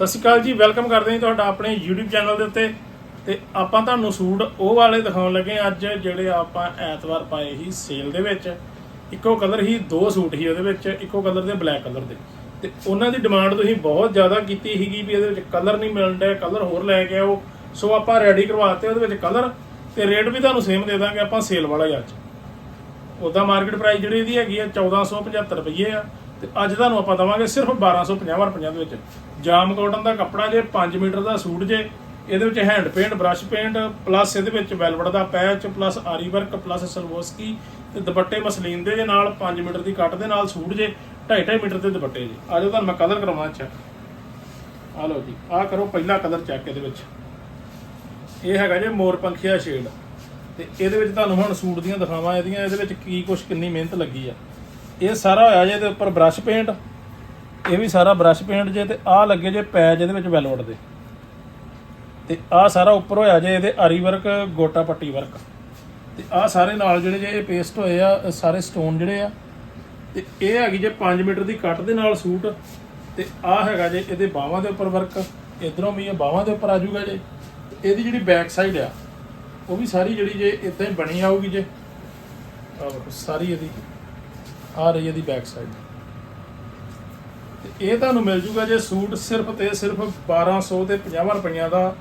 ਸਤਿ ਸ਼੍ਰੀ ਅਕਾਲ ਜੀ, ਵੈਲਕਮ ਕਰਦੇ ਹਾਂ ਜੀ ਤੁਹਾਡਾ ਆਪਣੇ YouTube ਚੈਨਲ ਦੇ ਉੱਤੇ। ਤੇ ਆਪਾਂ ਤੁਹਾਨੂੰ ਸੂਟ ਉਹ ਵਾਲੇ ਦਿਖਾਉਣ ਲੱਗੇ ਅੱਜ, ਜਿਹੜੇ ਆਪਾਂ ਐਤਵਾਰ ਪਾਏ ਸੀ ਸੇਲ ਦੇ ਵਿੱਚ। ਇੱਕੋ ਕਲਰ ਹੀ, ਦੋ ਸੂਟ ਹੀ ਉਹਦੇ ਵਿੱਚ, ਇੱਕੋ ਕਲਰ ਦੇ ਬਲੈਕ ਕਲਰ ਦੇ। ਤੇ ਉਹਨਾਂ ਦੀ ਡਿਮਾਂਡ ਤੁਸੀਂ ਬਹੁਤ ਜ਼ਿਆਦਾ ਕੀਤੀ ਸੀਗੀ ਵੀ ਇਹਦੇ ਵਿੱਚ ਕਲਰ ਨਹੀਂ ਮਿਲਣ ਡਿਆ ਕਲਰ ਹੋਰ ਲੈ ਕੇ ਆਓ। ਸੋ ਆਪਾਂ ਰੈਡੀ ਕਰਵਾਤੇ, ਉਹਦੇ ਵਿੱਚ ਕਲਰ ਤੇ ਰੇਟ ਵੀ ਤੁਹਾਨੂੰ ਸੇਮ ਦੇ ਦਾਂਗੇ ਆਪਾਂ ਸੇਲ ਵਾਲਾ ਹੀ ਅੱਜ। ਉਹਦਾ ਮਾਰਕੀਟ ਪ੍ਰਾਈਸ ਜਿਹੜੀ ਇਹਦੀ ਹੈਗੀ ਆ 1475 ਰੁਪਏ ਆ। ਤੇ ਅੱਜ ਤੁਹਾਨੂੰ ਆਪਾਂ ਦਵਾਂਗੇ ਸਿਰਫ 1250 ਰੁਪਈਆਂ ਦੇ ਵਿੱਚ। ਜਾਮ ਕਾਟਨ ਦਾ ਕੱਪੜਾ ਜੇ 5 ਮੀਟਰ ਦਾ ਸੂਟ ਜੇ, ਇਹਦੇ ਵਿੱਚ hand paint, brush paint, plus ਇਹਦੇ ਵਿੱਚ ਵੈਲਵਟ ਦਾ patch, plus aari work, plus Swarovski ਤੇ ਦੁਪੱਟੇ ਮਸਲੀਨ ਦੇ ਜੇ ਨਾਲ 5 ਮੀਟਰ ਦੀ ਕੱਟ ਦੇ ਨਾਲ ਸੂਟ ਜੇ 2.5 ਮੀਟਰ ਦੇ ਦੁਪੱਟੇ ਜੇ। ਆਜੋ ਤੁਹਾਨੂੰ ਮੈਂ ਕਲਰ ਕਰਵਾਉਣਾ ਚੈੱਕ ਆ ਲਓ ਜੀ ਆਹ ਕਰੋ ਪਹਿਲਾ ਕਲਰ ਚੈੱਕ ਇਹਦੇ ਵਿੱਚ। ਇਹ ਹੈਗਾ ਜੇ ਮੋਰ ਪੰਖੀਆ ਸ਼ੇਡ। ਤੇ ਇਹਦੇ ਵਿੱਚ ਤੁਹਾਨੂੰ ਹੁਣ ਸੂਟ ਦੀਆਂ ਦਿਖਾਵਾਂ ਇਹਦੀਆਂ, ਇਹਦੇ ਵਿੱਚ ਕੀ ਕੁਛ ਕਿੰਨੀ ਮਿਹਨਤ ਲੱਗੀ ਆ। ਇਹ ਸਾਰਾ ਹੋਇਆ ਜੇ ਇਹਦੇ ਉੱਪਰ ਬ੍ਰਸ਼ ਪੇਂਟ ਇਹ ਵੀ ਸਾਰਾ ਬ੍ਰਸ਼ ਪੇਂਟ ਜੇ ਤੇ ਆਹ ਲੱਗੇ ਜੇ ਪੈਚ ਇਹਦੇ ਵਿੱਚ ਵੈਲਵਟ ਦੇ। ਤੇ ਆਹ ਸਾਰਾ ਉੱਪਰ ਹੋਇਆ ਜੇ ਇਹਦੇ ਆਰੀ ਵਰਕ ਗੋਟਾ ਪੱਟੀ ਵਰਕ ਤੇ ਆਹ ਸਾਰੇ ਨਾਲ ਜਿਹੜੇ ਜੇ ਇਹ ਪੇਸਟ ਹੋਏ ਆ ਸਾਰੇ ਸਟੋਨ ਜਿਹੜੇ ਆ, ਤੇ ਇਹ ਹੈਗੀ ਜੇ 5 ਮੀਟਰ ਦੀ ਕੱਟ ਦੇ ਨਾਲ ਸੂਟ। ਤੇ ਆਹ ਹੈਗਾ ਜੇ ਇਹਦੇ ਬਾਹਾਂ ਦੇ ਉੱਪਰ ਵਰਕ ਇਧਰੋਂ ਵੀ ਇਹ ਬਾਹਾਂ ਦੇ ਉੱਪਰ ਆ ਜਾਊਗਾ ਜੇ। ਇਹਦੀ ਜਿਹੜੀ ਬੈਕ ਸਾਈਡ ਆ, ਉਹ ਵੀ ਸਾਰੀ ਜਿਹੜੀ ਜੇ ਇਦਾਂ ਹੀ ਬਣੀ ਆਊਗੀ ਜੇ। ਆਹ ਸਾਰੀ ਇਹਦੀ ਆ ਰਹੀ ਇਹਦੀ ਬੈਕ ਸਾਈਡ ਤੇ ਇਹ ਤੁਹਾਨੂੰ ਮਿਲ ਜੂਗਾ ਜੇ ਸੂਟ ਸਿਰਫ ਤੇ ਸਿਰਫ 1200 ਤੇ 50 ਰੁਪਈਆਂ ਦਾ,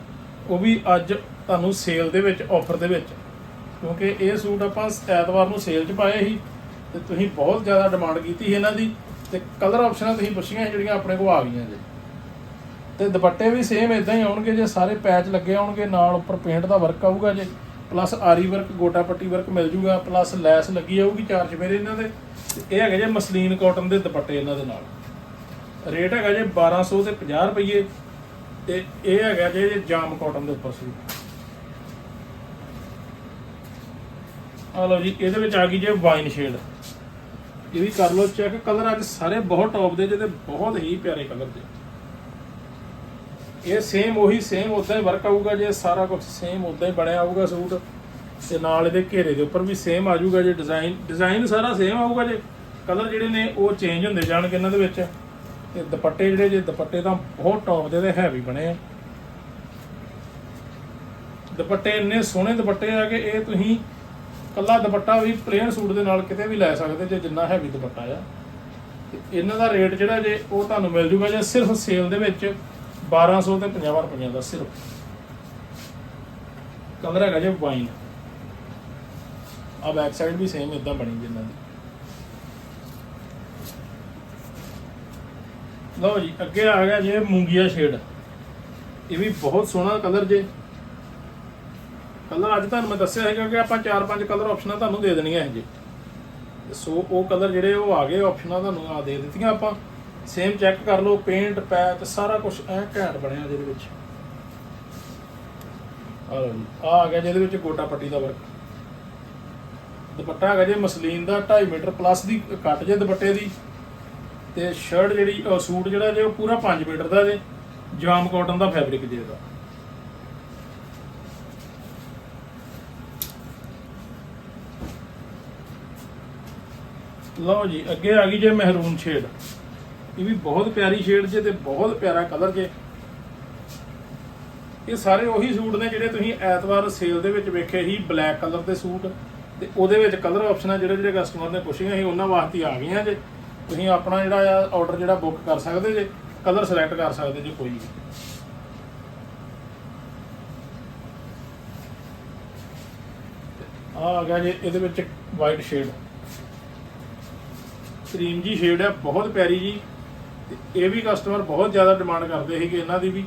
ਉਹ ਵੀ ਅੱਜ ਤੁਹਾਨੂੰ ਸੇਲ ਦੇ ਵਿੱਚ ਆਫਰ ਦੇ ਵਿੱਚ। ਕਿਉਂਕਿ ਇਹ ਸੂਟ ਆਪਾਂ ਐਤਵਾਰ ਨੂੰ ਸੇਲ 'ਚ ਪਾਏ ਸੀ ਤੇ ਤੁਸੀਂ ਬਹੁਤ ਜ਼ਿਆਦਾ ਡਿਮਾਂਡ ਕੀਤੀ ਸੀ ਇਹਨਾਂ ਦੀ ਤੇ ਕਲਰ ਆਪਸ਼ਨਾਂ ਤੁਸੀਂ ਪੁੱਛੀਆਂ ਜਿਹੜੀਆਂ ਆਪਣੇ ਕੋਲ ਆ ਗਈਆਂ ਜੇ। ਤੇ ਦੁਪੱਟੇ ਵੀ ਸੇਮ ਇਦਾਂ ਹੀ ਆਉਣਗੇ ਜੇ ਸਾਰੇ ਪੈਚ ਲੱਗੇ ਆਉਣਗੇ, ਨਾਲ ਉੱਪਰ ਪੇਂਟ ਦਾ ਵਰਕ ਆਊਗਾ ਜੇ ਪਲੱਸ ਆਰੀ ਵਰਕ ਗੋਟਾ ਪੱਟੀ ਵਰਕ ਮਿਲ ਜੂਗਾ ਪਲੱਸ ਲੈਸ ਲੱਗੀ ਆਊਗੀ ਚਾਰ ਚਵੇਰੇ ਇਹਨਾਂ ਦੇ। ਤੇ ਇਹ ਹੈਗੇ ਜੇ ਮਸਲੀਨ ਕਾਟਨ ਦੇ ਦੁਪੱਟੇ ਇਹਨਾਂ ਦੇ ਨਾਲ। ਰੇਟ ਹੈਗਾ ਜੇ 1200 ਤੇ 50 ਰੁਪਏ ਤੇ ਇਹ ਹੈਗਾ ਜੇ ਜਾਮ ਕਾਟਨ ਦੇ ਉੱਪਰ ਸੂਟ ਆ ਲਓ ਜੀ, ਇਹਦੇ ਵਿੱਚ ਆ ਗਈ ਜੇ ਵਾਈਨ ਸ਼ੇਡ। ਇਹ ਵੀ ਕਰ ਲਓ ਚੈੱਕ, ਕਲਰ ਅੱਜ ਸਾਰੇ ਬਹੁਤ ਟੌਪ ਦੇ, ਜਿਹਦੇ ਬਹੁਤ ਹੀ ਪਿਆਰੇ ਕਲਰ ਦੇ। ਇਹ ਸੇਮ ਉਹੀ ਸੇਮ ਉਦਾਂ ਹੀ ਵਰਕ ਆਊਗਾ ਜੇ ਸਾਰਾ ਕੁਝ ਸੇਮ ਉਦਾਂ ਹੀ ਬਣਿਆ ਆਊਗਾ ਸੂਟ। ਤੇ ਨਾਲ ਇਹਦੇ ਘੇਰੇ ਦੇ ਉੱਪਰ ਵੀ ਸੇਮ ਆ ਜਾਊਗਾ ਜੇ ਡਿਜ਼ਾਈਨ ਡਿਜ਼ਾਈਨ ਸਾਰਾ ਸੇਮ ਆਊਗਾ ਜੇ। ਕਲਰ ਜਿਹੜੇ ਨੇ ਉਹ ਚੇਂਜ ਹੁੰਦੇ ਜਾਣਗੇ ਇਹਨਾਂ ਦੇ ਵਿੱਚ। ਤੇ ਦੁਪੱਟੇ ਜਿਹੜੇ ਜੇ ਦੁਪੱਟੇ ਤਾਂ ਬਹੁਤ ਟੌਪ ਦੇ ਤੇ ਹੈਵੀ ਬਣੇ ਆ। ਦੁਪੱਟੇ ਇੰਨੇ ਸੋਹਣੇ ਦੁਪੱਟੇ ਆ ਕਿ ਇਹ ਤੁਸੀਂ ਕੱਲਾ ਦੁਪੱਟਾ ਵੀ ਪਲੇਨ ਸੂਟ ਦੇ ਨਾਲ ਕਿਤੇ ਵੀ ਲੈ ਸਕਦੇ ਜੇ ਜਿੰਨਾ ਹੈਵੀ ਦੁਪੱਟਾ ਆ। ਤੇ ਇਹਨਾਂ ਦਾ ਰੇਟ ਜਿਹੜਾ ਜੇ ਉਹ ਤੁਹਾਨੂੰ ਮਿਲ ਜੂਗਾ ਜੇ ਸਿਰਫ ਸੇਲ ਦੇ ਵਿੱਚ 1200 ਤੇ 50 ਰੁਪਈਆ ਦਾ ਸਿਰਫ। ਕਲਰ ਹੈਗਾ ਜੇ ਵਾਈਨ ਆ ਬੈਕ ਸਾਈਡ ਵੀ ਸੇਮ ਇਦਾਂ ਬਣੀ ਜਿੰਨਾਂ ਦੀ। ਲਓ ਜੀ, ਅੱਗੇ ਆ ਗਿਆ ਜੇ ਮੂੰਗੀਆ ਸ਼ੇਡ ਇਹ ਵੀ ਬਹੁਤ ਸੋਹਣਾ ਕਲਰ ਜੇ। ਕਲਰ ਅੱਜ ਤੁਹਾਨੂੰ ਮੈਂ ਦੱਸਿਆ ਹੈਗਾ ਕਿ ਆਪਾਂ ਚਾਰ ਪੰਜ ਕਲਰ ਆਪਸ਼ਨਾਂ ਤੁਹਾਨੂੰ ਦੇ ਦੇਣੀਆਂ ਹੈ ਜੀ। ਸੋ ਉਹ ਕਲਰ ਜਿਹੜੇ ਉਹ ਆ ਗਏ ਆਪਸ਼ਨਾਂ ਤੁਹਾਨੂੰ ਆ ਦੇ ਦਿੱਤੀਆਂ ਆਪਾਂ। ਸੇਮ ਚੈੱਕ ਕਰ ਲਓ ਪੇਂਟ ਪੈਚ ਸਾਰਾ ਕੁਝ ਐ ਘੈਂਟ ਬਣਿਆ ਜਿਹਦੇ ਵਿੱਚ। ਆ ਲਓ ਜੀ ਆ ਆ ਗਿਆ ਜਿਹਦੇ ਵਿੱਚ ਗੋਟਾ ਪੱਟੀ ਦਾ ਵਰਕ ਦੁਪੱਟਾ ਹੈਗਾ ਜੇ, ਮਸਲੀਨ ਦਾ 2.5 ਮੀਟਰ ਪਲੱਸ ਦੀ ਕੱਟ ਜੇ ਦੁਪੱਟੇ ਦੀ। ਤੇ ਸ਼ਰਟ ਜਿਹੜੀ ਉਹ ਸੂਟ ਜਿਹੜਾ ਜੇ, ਉਹ ਪੂਰਾ 5 ਮੀਟਰ ਦਾ ਜੇ, ਜਾਮ ਕਾਟਨ ਦਾ ਫੈਬਰਿਕ ਜੇ ਦਾ ਲਓ ਜੀ, ਅੱਗੇ ਆ ਗਈ ਜੇ ਮਹਿਰੂਨ ਸ਼ੇਡ ਇਹ ਵੀ ਬਹੁਤ ਪਿਆਰੀ ਸ਼ੇਡ ਜੇ ਤੇ ਬਹੁਤ ਪਿਆਰਾ ਕਲਰ ਜੇ। ਇਹ ਸਾਰੇ ਉਹੀ ਸੂਟ ਨੇ ਜਿਹੜੇ ਤੁਸੀਂ ਐਤਵਾਰ ਸੇਲ ਦੇ ਵਿੱਚ ਵੇਖੇ ਸੀ ਬਲੈਕ ਕਲਰ ਦੇ ਸੂਟ। ਤੇ ਉਹਦੇ ਵਿੱਚ ਕਲਰ ਆਪਸ਼ਨਾਂ ਜਿਹੜੇ ਜਿਹੜੇ ਕਸਟਮਰ ਨੇ ਪੁੱਛੀਆਂ ਸੀ, ਉਹਨਾਂ ਵਾਸਤੇ ਆ ਗਈਆਂ ਜੇ। ਤੁਸੀਂ ਆਪਣਾ ਜਿਹੜਾ ਆ ਆਰਡਰ ਜਿਹੜਾ ਬੁੱਕ ਕਰ ਸਕਦੇ ਜੇ ਕਲਰ ਸਿਲੈਕਟ ਕਰ ਸਕਦੇ ਜੇ ਕੋਈ ਵੀ। ਆ ਆ ਗਿਆ ਜੇ ਇਹਦੇ ਵਿੱਚ ਵਾਈਟ ਸ਼ੇਡ ਕਰੀਮ ਜੀ ਸ਼ੇਡ ਹੈ ਬਹੁਤ ਪਿਆਰੀ ਜੀ। ਤੇ ਇਹ ਵੀ ਕਸਟਮਰ ਬਹੁਤ ਜ਼ਿਆਦਾ ਡਿਮਾਂਡ ਕਰਦੇ ਸੀਗੇ ਇਹਨਾਂ ਦੀ ਵੀ।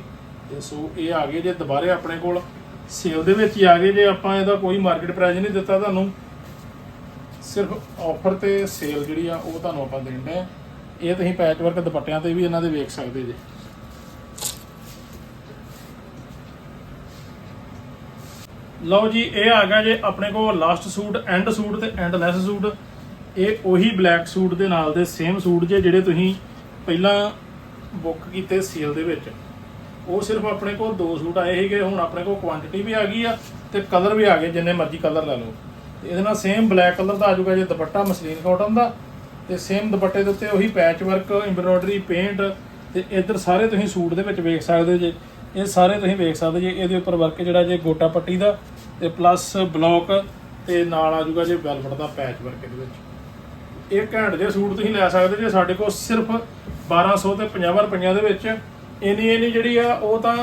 ਤੇ ਸੋ ਇਹ ਆ ਗਏ ਜੇ ਦੁਬਾਰੇ ਆਪਣੇ ਕੋਲ। ਸੇਲ ਦੇ ਵਿੱਚ ਹੀ ਆ ਗਏ ਜੇ, ਆਪਾਂ ਇਹਦਾ ਕੋਈ ਮਾਰਕੀਟ ਪ੍ਰਾਈਸ ਨਹੀਂ ਦਿੱਤਾ ਤੁਹਾਨੂੰ। ਸਿਰਫ ਆਫਰ ਤੇ ਸੇਲ ਜਿਹੜੀ ਆ, ਉਹ ਤੁਹਾਨੂੰ ਆਪਾਂ ਦੇਣ ਆ। ਇਹ ਤੁਸੀਂ ਪੈਚ ਵਰਕ ਦੁਪੱਟਿਆਂ ਤੇ ਵੀ ਇਹਨਾਂ ਦੇ ਵੇਖ ਸਕਦੇ ਜੇ। ਲਓ ਜੀ, ਇਹ ਆ ਗਿਆ ਜੇ ਆਪਣੇ ਕੋਲ ਲਾਸਟ ਸੂਟ ਐਂਡ ਸੂਟ ਤੇ ਐਂਡ ਲੈਸ ਸੂਟ ਇਹ ਉਹੀ ਬਲੈਕ ਸੂਟ ਦੇ ਨਾਲ ਦੇ ਸੇਮ ਸੂਟ ਜੇ ਜਿਹੜੇ ਤੁਸੀਂ ਪਹਿਲਾਂ ਬੁੱਕ ਕੀਤੇ ਸੇਲ ਦੇ ਵਿੱਚ। ਉਹ ਸਿਰਫ ਆਪਣੇ ਕੋਲ ਦੋ ਸੂਟ ਆਏ ਸੀਗੇ, ਹੁਣ ਆਪਣੇ ਕੋਲ ਕੁਆਂਟੀਟੀ ਵੀ ਆ ਗਈ ਆ ਤੇ ਕਲਰ ਵੀ ਆ ਗਏ, ਜਿੰਨੇ ਮਰਜ਼ੀ ਕਲਰ ਲੈ ਲਓ। ਤੇ ਇਹਦੇ ਨਾਲ ਸੇਮ ਬਲੈਕ ਕਲਰ ਦਾ ਆ ਜਾਊਗਾ ਜੇ ਦੁਪੱਟਾ ਮਸਲੀਨ ਕਾਟਨ ਦਾ, ਤੇ ਸੇਮ ਦੁਪੱਟੇ ਦੇ ਉੱਤੇ ਉਹੀ ਪੈਚ ਵਰਕ ਐਮਬ੍ਰੋਇਡਰੀ ਪੇਂਟ ਤੇ ਇੱਧਰ ਸਾਰੇ ਤੁਸੀਂ ਸੂਟ ਦੇ ਵਿੱਚ ਵੇਖ ਸਕਦੇ ਜੇ। ਇਹ ਸਾਰੇ ਤੁਸੀਂ ਵੇਖ ਸਕਦੇ ਜੇ, ਇਹਦੇ ਉੱਪਰ ਵਰਕ ਜਿਹੜਾ ਜੇ ਗੋਟਾ ਪੱਟੀ ਦਾ, ਤੇ ਪਲੱਸ ਬਲੌਕ ਤੇ ਨਾਲ ਆ ਜਾਊਗਾ ਜੇ ਵੈਲਵਟ ਦਾ ਪੈਚ ਵਰਕ ਇਹਦੇ ਵਿੱਚ। ਇਹ ਘੈਂਟ ਦੇ ਸੂਟ ਤੁਸੀਂ ਲੈ ਸਕਦੇ ਜੇ, ਸਾਡੇ ਕੋਲ ਸਿਰਫ 1200 ਤੇ 50 ਰੁਪਈਆਂ ਦੇ ਵਿੱਚ। ਇੰਨੀ ਇੰਨੀ ਜਿਹੜੀ ਆ, ਉਹ ਤਾਂ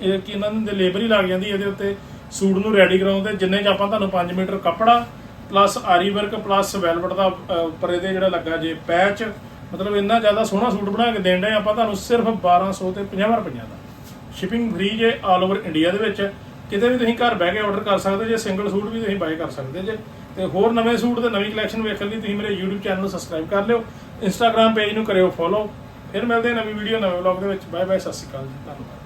ਇਹ ਕੀ ਇਹਨਾਂ ਦੇ ਲੇਬਰ ਹੀ ਲੱਗ ਜਾਂਦੀ ਇਹਦੇ ਉੱਤੇ। ਸੂਟ ਨੂੰ ਰੈਡੀ ਕਰਾਉਣ ਜਿੰਨੇ ਚ ਆਪਾਂ ਤੁਹਾਨੂੰ 5 ਮੀਟਰ ਕੱਪੜਾ plus aari work plus velvet ਦਾ ਅਹ, ਉੱਪਰ ਇਹਦੇ ਜਿਹੜਾ ਲੱਗਾ ਜੇ ਪੈਚ ਮਤਲਬ ਇੰਨਾ ਜ਼ਿਆਦਾ ਸੋਹਣਾ ਸੂਟ ਬਣਾ ਕੇ ਦੇਣ ਦੇ ਆਪਾਂ ਤੁਹਾਨੂੰ ਸਿਰਫ 1200 ਤੇ 50 ਰੁਪਈਆਂ ਦਾ। ਸ਼ਿਪਿੰਗ ਫ੍ਰੀ ਜੇ ਆਲ ਓਵਰ ਇੰਡੀਆ ਦੇ ਵਿੱਚ ਕਿਤੇ ਵੀ ਤੁਸੀਂ ਘਰ ਬਹਿ ਕੇ ਆਰਡਰ ਕਰ ਸਕਦੇ ਜੇ ਸਿੰਗਲ ਸੂਟ ਵੀ ਤੁਸੀਂ ਬਾਏ ਕਰ ਸਕਦੇ ਜੇ। ਤੇ ਹੋਰ ਨਵੇਂ ਸੂਟ ਤੇ ਨਵੀਂ ਕਲੈਕਸ਼ਨ ਵੇਖਣ ਲਈ ਤੁਸੀਂ ਮੇਰੇ YouTube ਚੈਨਲ ਨੂੰ ਸਬਸਕ੍ਰਾਈਬ ਕਰ ਲਿਓ Instagram ਪੇਜ ਨੂੰ ਕਰਿਓ ਫੋਲੋ ਫਿਰ ਮਿਲਦੇ ਹਾਂ ਨਵੀਂ ਵੀਡੀਓ ਨਵੇਂ ਵਲੌਗ ਦੇ ਵਿੱਚ। ਬਾਏ ਬਾਏ ਸਤਿ ਸ਼੍ਰੀ ਅਕਾਲ ਜੀ ਧੰਨਵਾਦ।